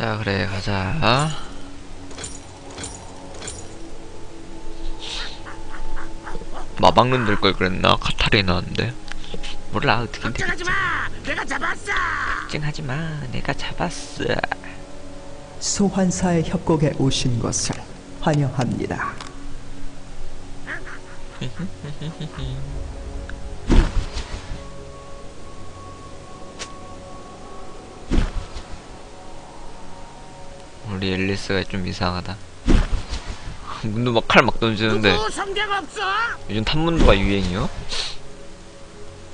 자 그래 가자 마방룬 될 걸 그랬나? 카타리나인데 몰라 어떻게 되겠지 마. 내가 잡았어. 걱정하지마 내가 잡았어 소환사의 협곡에 오신 것을 환영합니다. 우리 앨리스가 좀 이상하다 문도 막 칼 막 던지는데? 요즘 탐문도가 유행이요?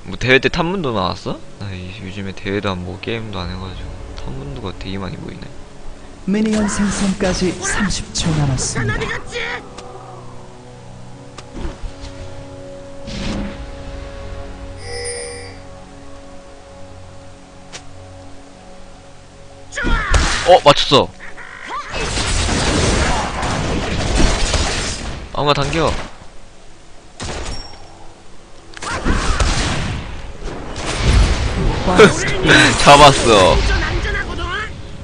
뭐 대회 때 탐문도 나왔어? 나 이- 요즘에 대회도 안 보고 게임도 안 해가지고 탐문도가 되게 많이 보이네 미니언 생성까지 30초 난 남았습니다. 어 맞췄어 아무나 당겨 잡았어.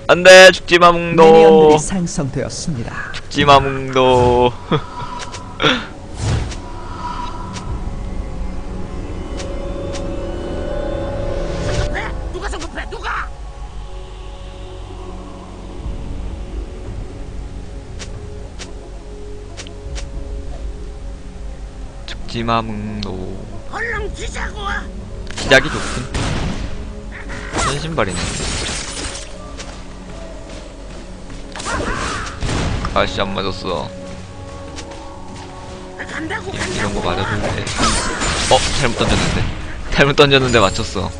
안돼 죽지마 뭉도. 죽지마 뭉도 지마 뭉도 얼른. 시작이 좋군 선 신발이네 아씨 안 맞았어 간다고 이- 간다고. 이런 거 맞아줄래 어? 잘못 던졌는데 잘못 던졌는데 맞췄어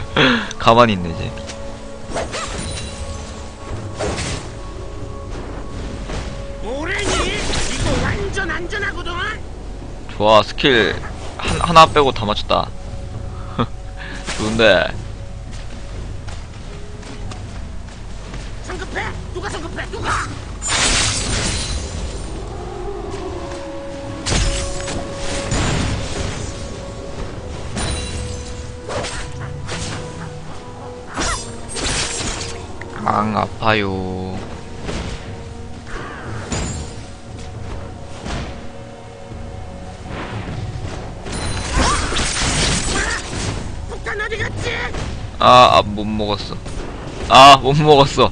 가만히 있네 이제 뭐래니? 이거 완전 안전하거든. 좋아 스킬 한, 하나 빼고 다 맞췄다 좋은데 성급해. 누가 성급해? 누가? 앙 아파요 아, 아, 못 먹었어. 아, 못 먹었어.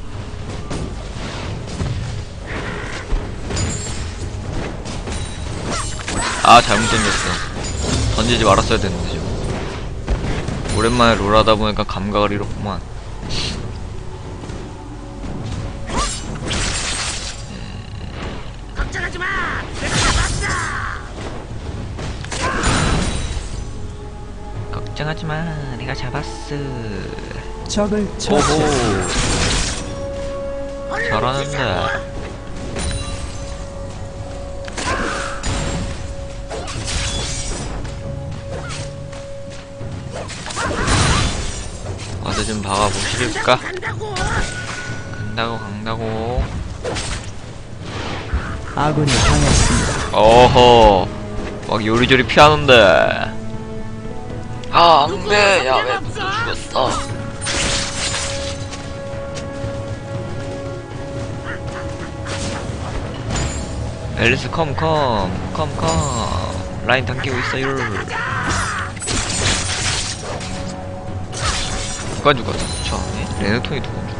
아, 잘못 던졌어. 던지지 말았어야 됐는데, 좀. 오랜만에 롤 하다 보니까 감각을 잃었구만. 걱정하지 마. 내가 잡았어. 적을 오호. 잘하는데. 어디 좀 박아보실까? 간다고. 간다고, 간다고. 아군이 당했습니다. 어허. 막 요리조리 피하는데. 아, 안 돼. 야, 왜 누구 죽였어? 앨리스 컴, 컴, 컴, 컴. 라인 당기고 있어요. 누가 죽었어? 누가 죽었어?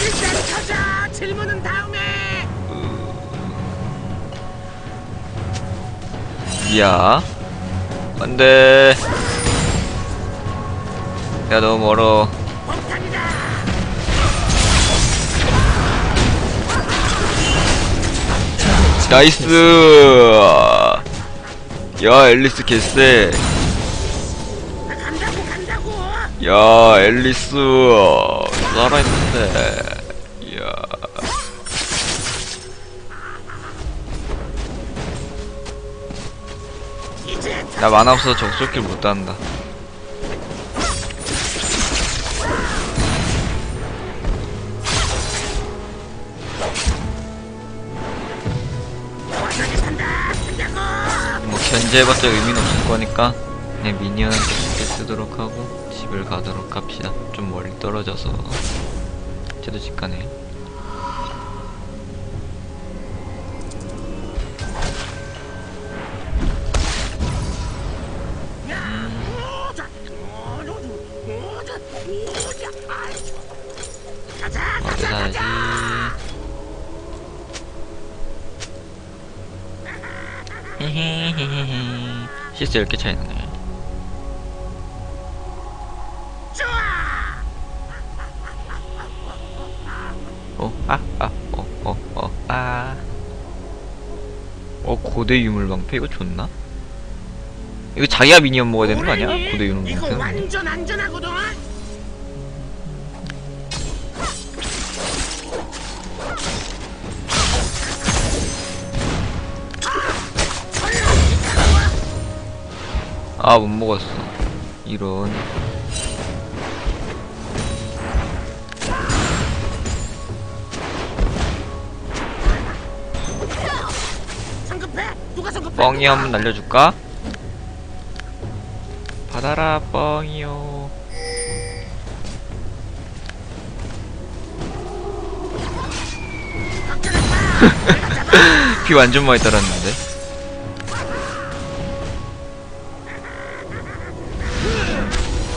일단 가자. 질문은 다 야. 안 돼. 야, 너무 멀어. 나이스! 야, 앨리스 개쎄. 야, 앨리스. 살아있는데. 나 만화 없어서 적속킬 못 단다. 뭐 견제해봤자 의미는 없을 거니까 그냥 미니언한테 죽겠지. 쓰도록 하고 집을 가도록 합시다. 좀 멀리 떨어져서 쟤도 집 가네. 개 차이 나네. 좋아. 어, 아, 아, 어, 어, 어, 아. 어, 고대 유물방패 이거 좋나? 이거 자기가 미니언 먹어야 되는 거 아니야? 고대 이거 유물방패. 완전 안전하거든. 아, 못 먹었어. 이런. 뻥이? 한번 날려줄까? 받아라, 뻥이요. 피 완전 많이 따랐는데.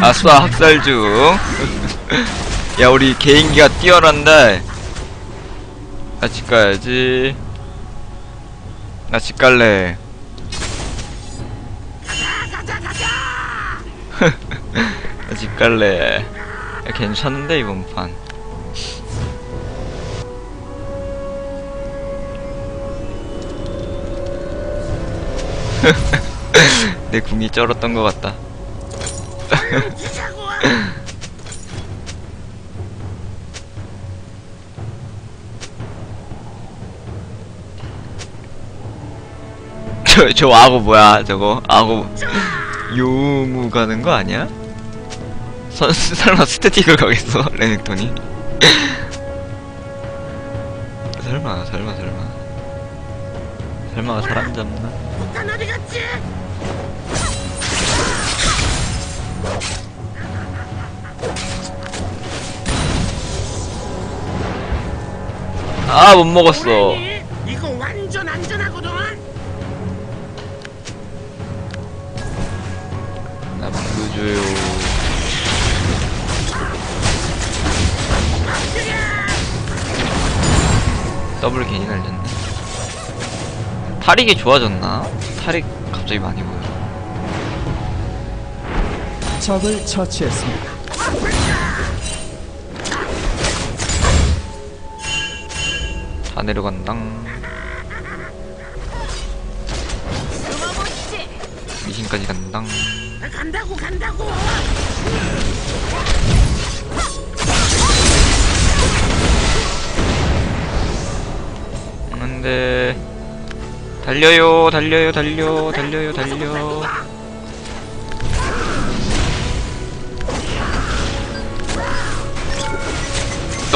아싸, 학살 중. 야, 우리 개인기가 뛰어난다. 나 집 가야지. 나 집 갈래. 나 집 갈래. 야, 괜찮은데, 이번 판. 내 궁이 쩔었던 것 같다. 저, 저 악어 뭐야, 저거. 악어. 요무 가는 거 아니야? 선, 설마 스태틱을 가겠어, 레넥톤이? 설마, 설마, 설마. 설마 사람 잡나? 아, 못 먹었어. 이거 완전 안전하거든. 나 보여줘요. 더블 괜히 날렸네. 탈익이 좋아졌나? 탈익 갑자기 많이 보여. 적을 처치했습니다. 다 내려간당. 미신까지 간당. 간다고, 간다고. 안돼. 달려요, 달려요, 달려, 달려요, 달려.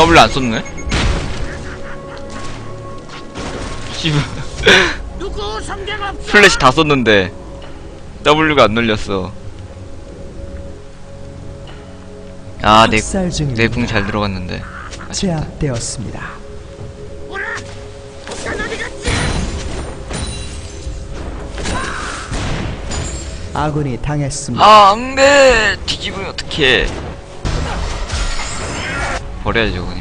더블 안 썼네? 씨발. 플래시 다 썼는데 W가 안 눌렸어. 아, 내, 학살 중입니다. 내궁 잘 들어갔는데. 제압되었습니다. 아군이 당했습니다. 아, 안 돼! 뒤집으면 어떡해. 버려야죠, 그냥.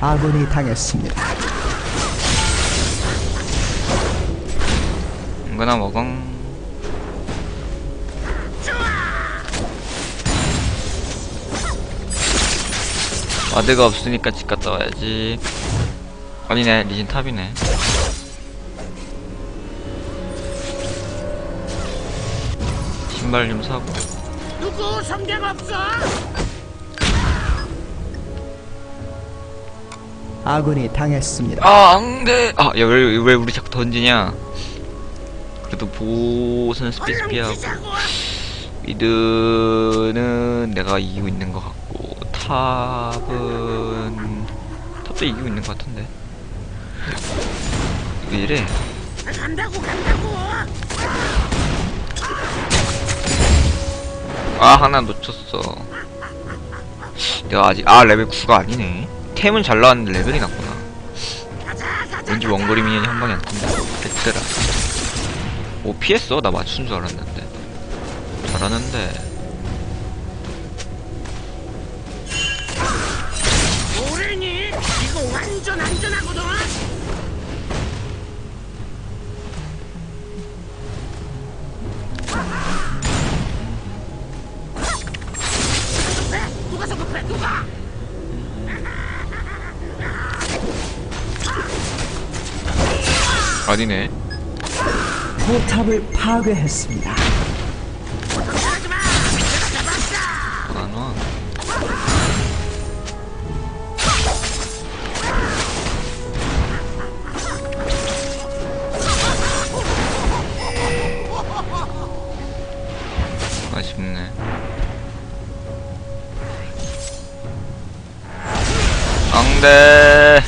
아군이 당했습니다. 이거나 먹엉. 와드가 없으니까 집 갔다 와야지. 아니네, 리진 탑이네. 신발 좀 사고 누구 성경 없어? 아군이 당했습니다. 아 안 돼. 아 야 왜 왜 우리 자꾸 던지냐? 그래도 스페이스 얼른 피하고. 미드는 내가 이기고 있는 것 같고 탑은 탑도 이기고 있는 것 같은데. 왜 이래? 간다고 간다고. 아 하나 놓쳤어. 내가 아직 아 레벨 9가 아니네 템은 잘 나왔는데 레벨이 낮구나. 왠지 원거리 미니언이 한 방에 안 뜬다. 됐더라. 오 피했어? 나 맞춘 줄 알았는데. 잘하는데 아니네 포탑을 파괴했습니다. 안 와 아쉽네 앙대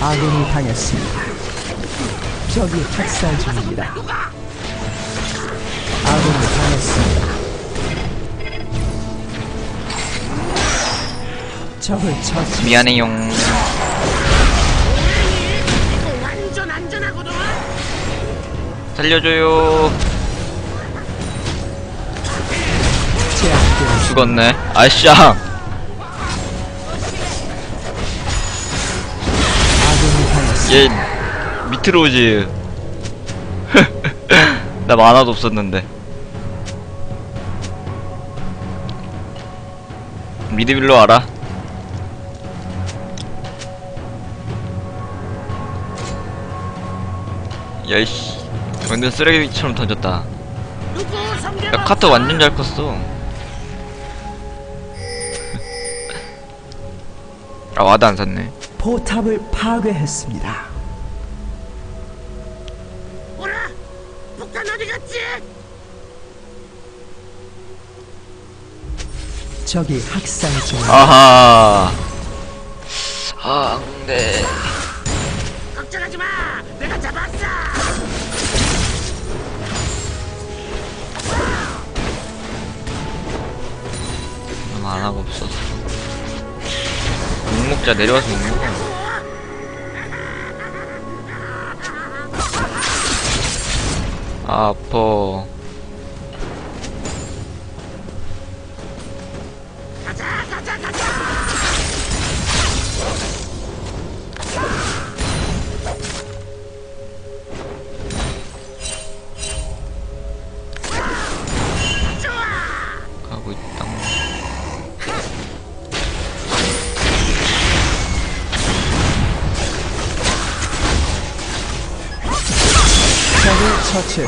아군이 당했습니다. 적이 학살 중입니다. 아군이 당했습니다. 적을 처치. 안전하거든. 살려줘요. 죽었네 당했습니다. 얘 오지. 나 만화도 없었는데. 미드빌로 알아 야이씨 완전 쓰레기처럼 던졌다. 야 카트 완전 잘 컸어. 아 와드 안 샀네. 포탑을 파괴했습니다. 적이 학살 중입니다. 아하 아 안돼 걱정하지 마. 내가 잡았어. 만화가 없어서 못 먹자 내려와서 못 먹어 아, 아퍼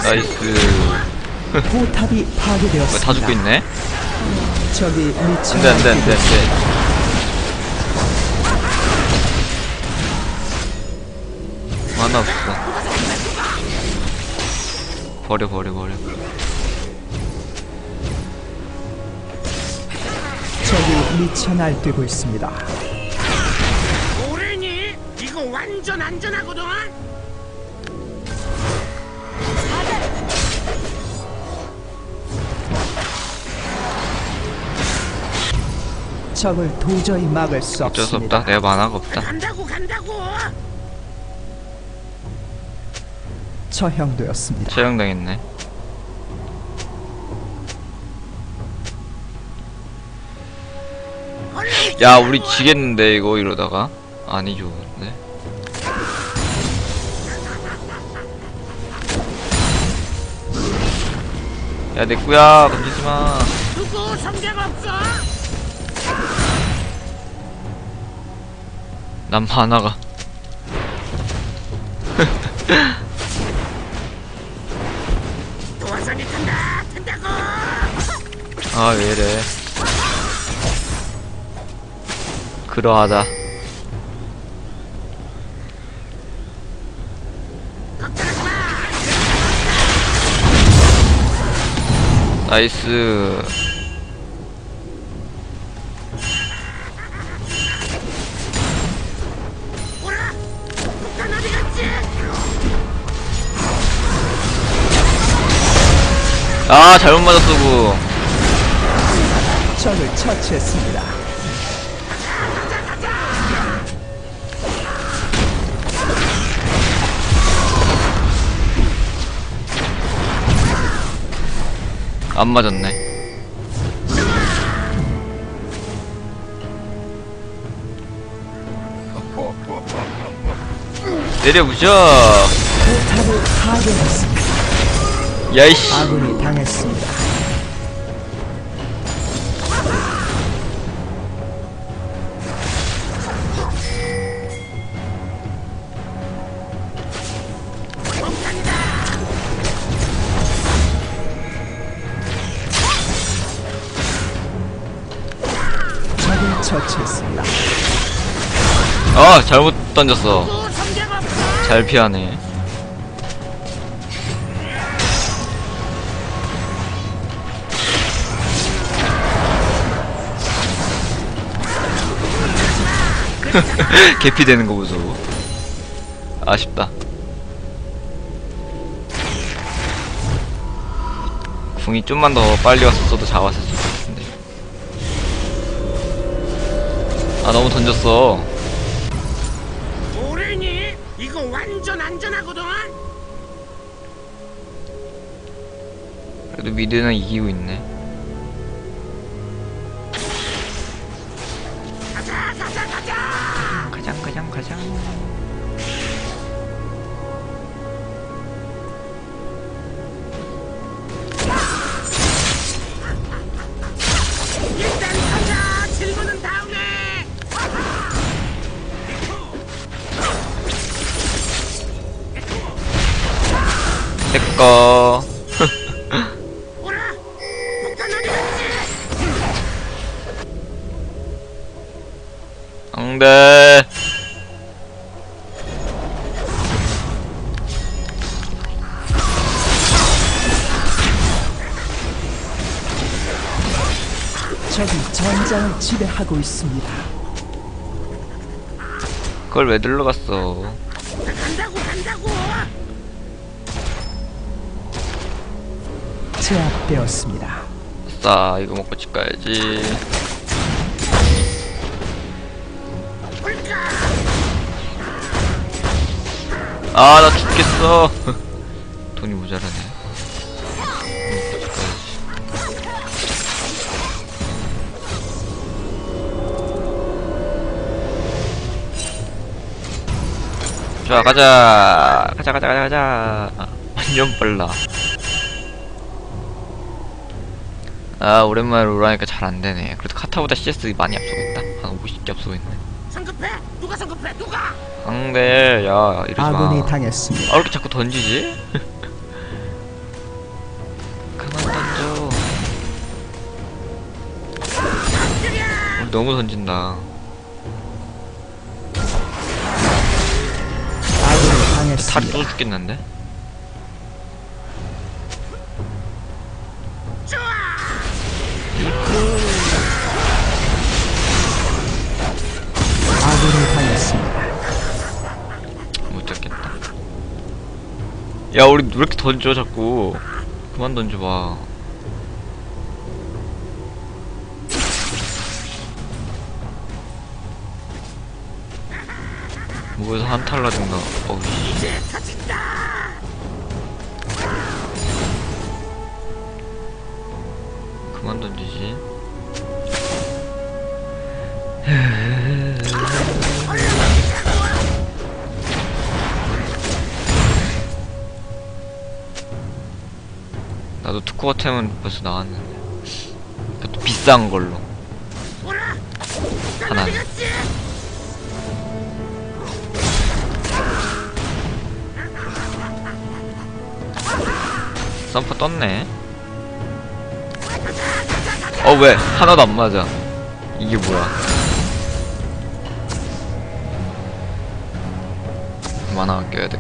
나이스 포탑이 왜 파괴되었습니다. 다 죽고 있네? 적이 미쳐 안돼 안돼 안돼 안돼 만화 없어 버려 버려 버려 적이 미쳐 날뛰고 있습니다. 뭐래니? 이거 완전 안전하거든. 적을 도저히 막을 수 어쩔 수 없습니다. 없다 내가 만화가 없다 간다고 간다고. 처형되었습니다. 처형당했네 얼른 야. 우리 지겠는데 이거 이러다가 아니죠 네 야, 내 꾸야, 건지지 마. 난 만화가. 아 왜이래? 그러하다. 나이스 아 잘못 맞았어 구 적을 처치했습니다. 안 맞았네 때려부셔 포탑을 파괴했습니다. 야이씨 아군이 당했습니다. 적을 처치했습니다. 아 잘못 던졌어. 잘 피하네 개피 되는 거 보소. 아쉽다. 궁이 좀만 더 빨리 왔었어도 잡았을 것 같은데. 아 너무 던졌어. 뭐래니? 이거 완전 안전하거든. 그래도 미드는 이기고 있네 어디 갔지? 안돼 적이 전장을 지배하고 있습니다. 그걸 왜 들러갔어 제압되었습니다. 싸 이거 먹고 집 가야지? 아 나 죽겠어. 돈이 모자라네. 좋아 가자. 가자 가자 가자 가자. 아, 완전 빨라 아 오랜만에 롤하니까 잘 안되네 그래도 카타보다 CS 많이 앞서겠다 한 50개 앞서고 있네 성급해. 누가 성급해? 누가? 안돼 야 이러지마 아군이 당했습니다. 아, 왜 이렇게 자꾸 던지지? 그만 던져. 우리 너무 던진다. 아군이 당했습니다. 또 죽겠는데? 야, 우리 왜 이렇게 던져, 자꾸. 그만 던져봐. 뭐에서 한탈라든가. 어우. 그만 던지지. 나도 특허 템은 벌써 나왔는데. 그것도 비싼 걸로. 하나. 썸퍼 떴네. 어 왜 하나도 안 맞아 이게 뭐야 만화 아껴야 되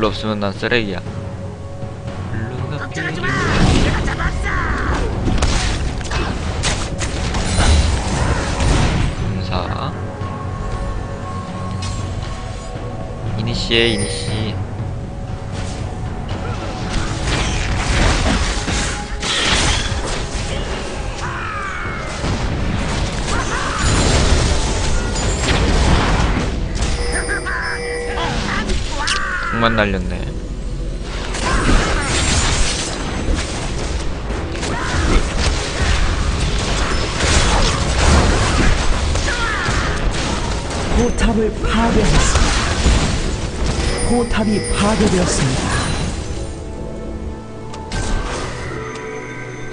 블루 없으면 난 쓰레기야 블루가. 필요 내가 잡았어. 감사 이니시에 이니시 공만 날렸네 포탑을 파괴했습니다. 포탑이 파괴되었습니다.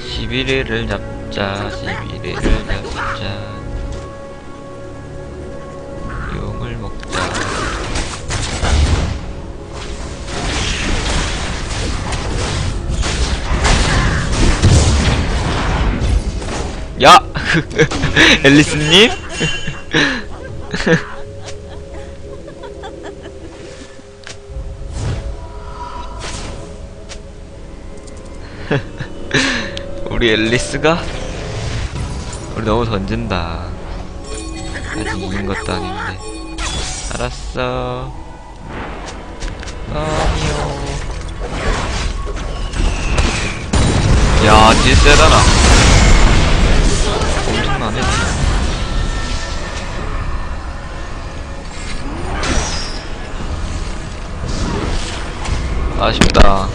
11회를 잡자 11회를 잡자 야! 앨리스님? 우리 앨리스가 우리 너무 던진다 아직 이긴 것도. 아닌데 알았어 아니요 야 뒤에 세다 나 엄청나네 아쉽다.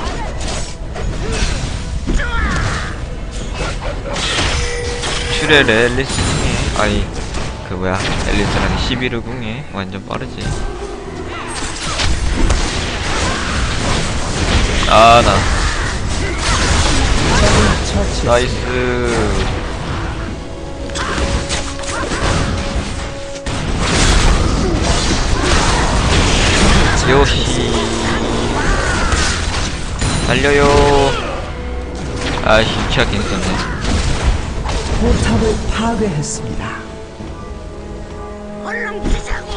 슈렐 앨리스 궁에 아니 그 뭐야 앨리스랑 11호 궁에 완전 빠르지. 아나. 나이스 요시 달려요 아씨 유치하 괜찮네 포탑을 파괴했습니다. 얼른 뛰자고.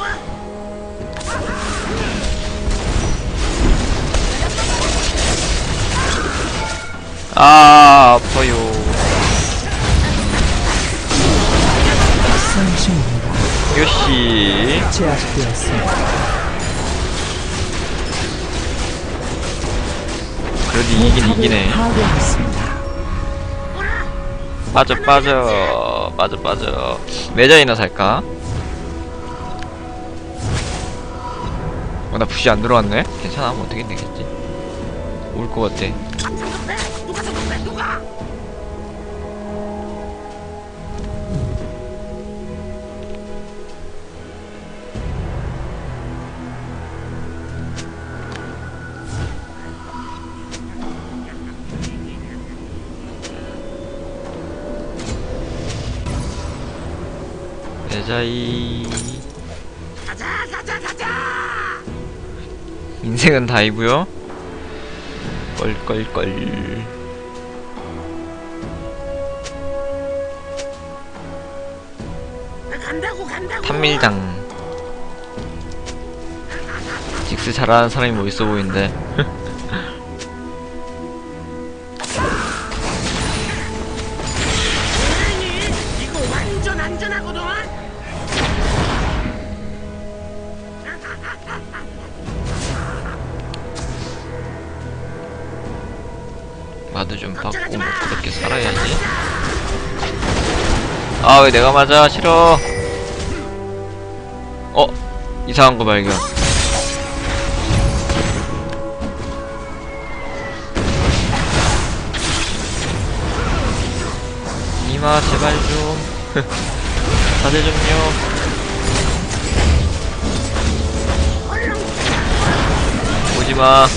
아 아파요. 요시 제압되었습니다. 그래도 포탑을 이기네. 빠져 빠져 빠져 빠져 매자이나 살까? 어, 나 푸시 안 들어왔네? 괜찮아 뭐 어떻게 되겠지 올 것 같아 가 성급해? 누가? 매자이 가자 가자 가자. 인생은 다이고요 껄껄껄 간다고 간다고. 탄밀장 직스 잘하는 사람이 뭐 있어 보이는데 아 왜 내가 맞아? 싫어. 어? 이상한 거 발견. 이마 제발 좀. 사제 좀요. 오지마.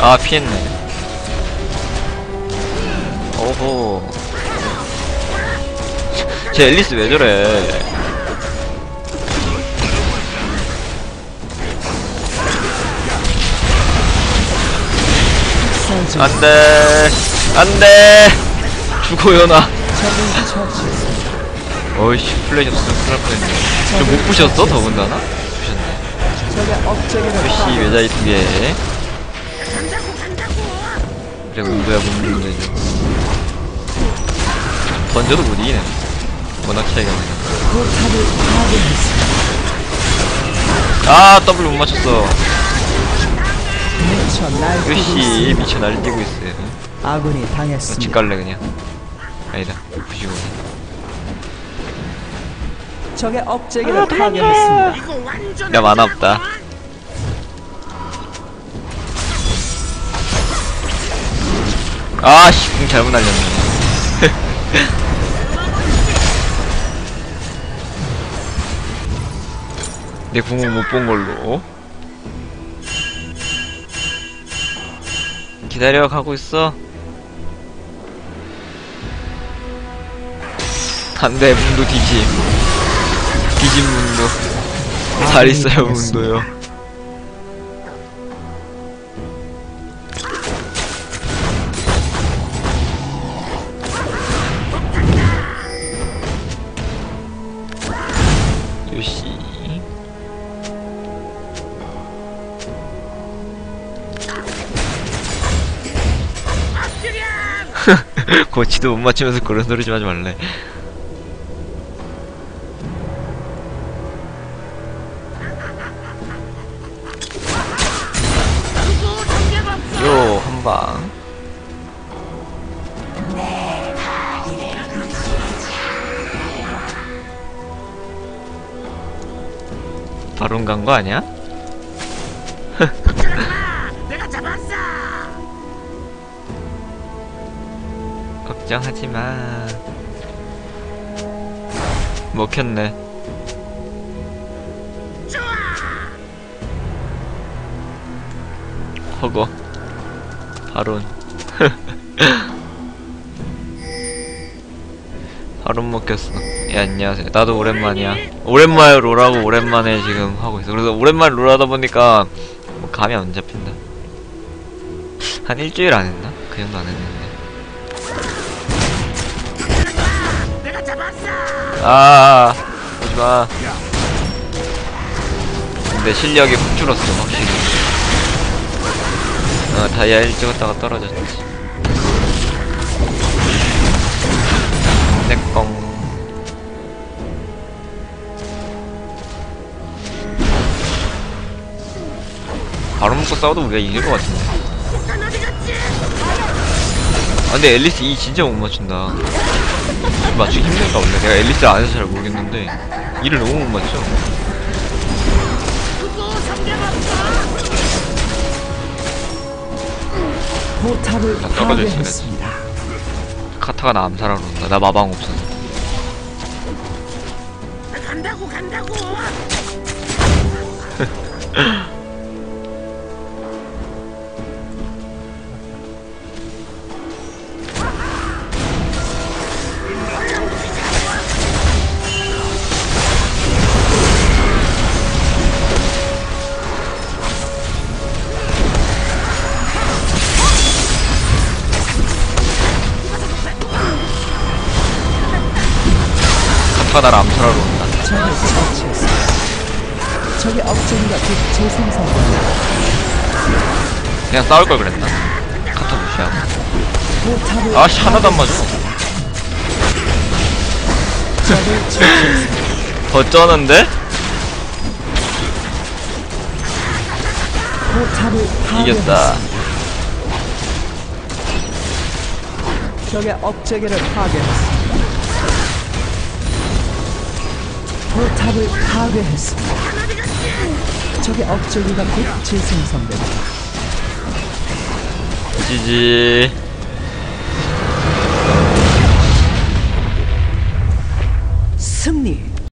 아 피했네 오호 쟤 앨리스 왜 저래? 학살 중안 돼. 안 돼. 죽어요, 나. 어이씨, 플래시 없으면 큰일 날 뻔했네. 저못 부셨어? 더군다나? 부셨네. 역시. 외자이 두 개. 간다고 간다고 그래, 문도야, 문도 이제. 던져도 못 이기네. 워낙 차이가 나네. 포탑을 파괴했습니다. 아, W 못 맞췄어. 있습니다. 미쳐 날뛰고 있어요. 아군이 집 당했습니다. 갈래, 그냥. 아니다. 부시고. 적의 억제기를 파괴했습니다. 이거 완전 야, 만화 없다. 아씨, 공 잘못 날렸네. 내 궁은 못 본 걸로. 기다려, 가고 있어. 안 돼, 문도 뒤짐. 뒤짐 문도. 잘 있어요, 문도요. 고치도 못 맞추면서 그런 소리 좀 하지 말래. 요, 한 방. 바론 간 거 아니야? 걱정하지 마. 먹혔네. 허거. 바론. 바론 먹혔어. 예, 안녕하세요. 나도 오랜만이야. 오랜만에 롤하고 오랜만에 지금 하고 있어. 그래서 오랜만에 롤하다 보니까 뭐 감이 안 잡힌다. 한 일주일 안 했나? 그 정도 안 했는 아, 오지마. 근데 실력이 훅 줄었어, 확실히. 어, 다이아 1 찍었다가 떨어졌지. 내꺼 바로 먹고 싸워도 우리가 이길 것 같은데. 아, 근데 앨리스 이 진짜 못 맞춘다. 맞추기 힘든가 원래. 내가 앨리스를 안 해서 잘 모르겠는데 이를 너무 못 맞춰. 포탑을 다 떨어져. 파괴했습니다. 카타가 나 암살하러 온다. 나 마방 없어서. 카타가 나를 암살하러 온다. 적을 처치했습니다. 적의. 그냥 싸울 걸 그랬나? 카타 무시하고. 포탑을 아씨 하나도 안 맞아. 적을 처치했습니다. 더 쩌는데? 포탑을 이겼다. 파괴했습니다. 적의 억제기를 파괴했습니다. 포탑을 파괴했습니다. 적의 억제기가 곧 재생성됩니다. 지지.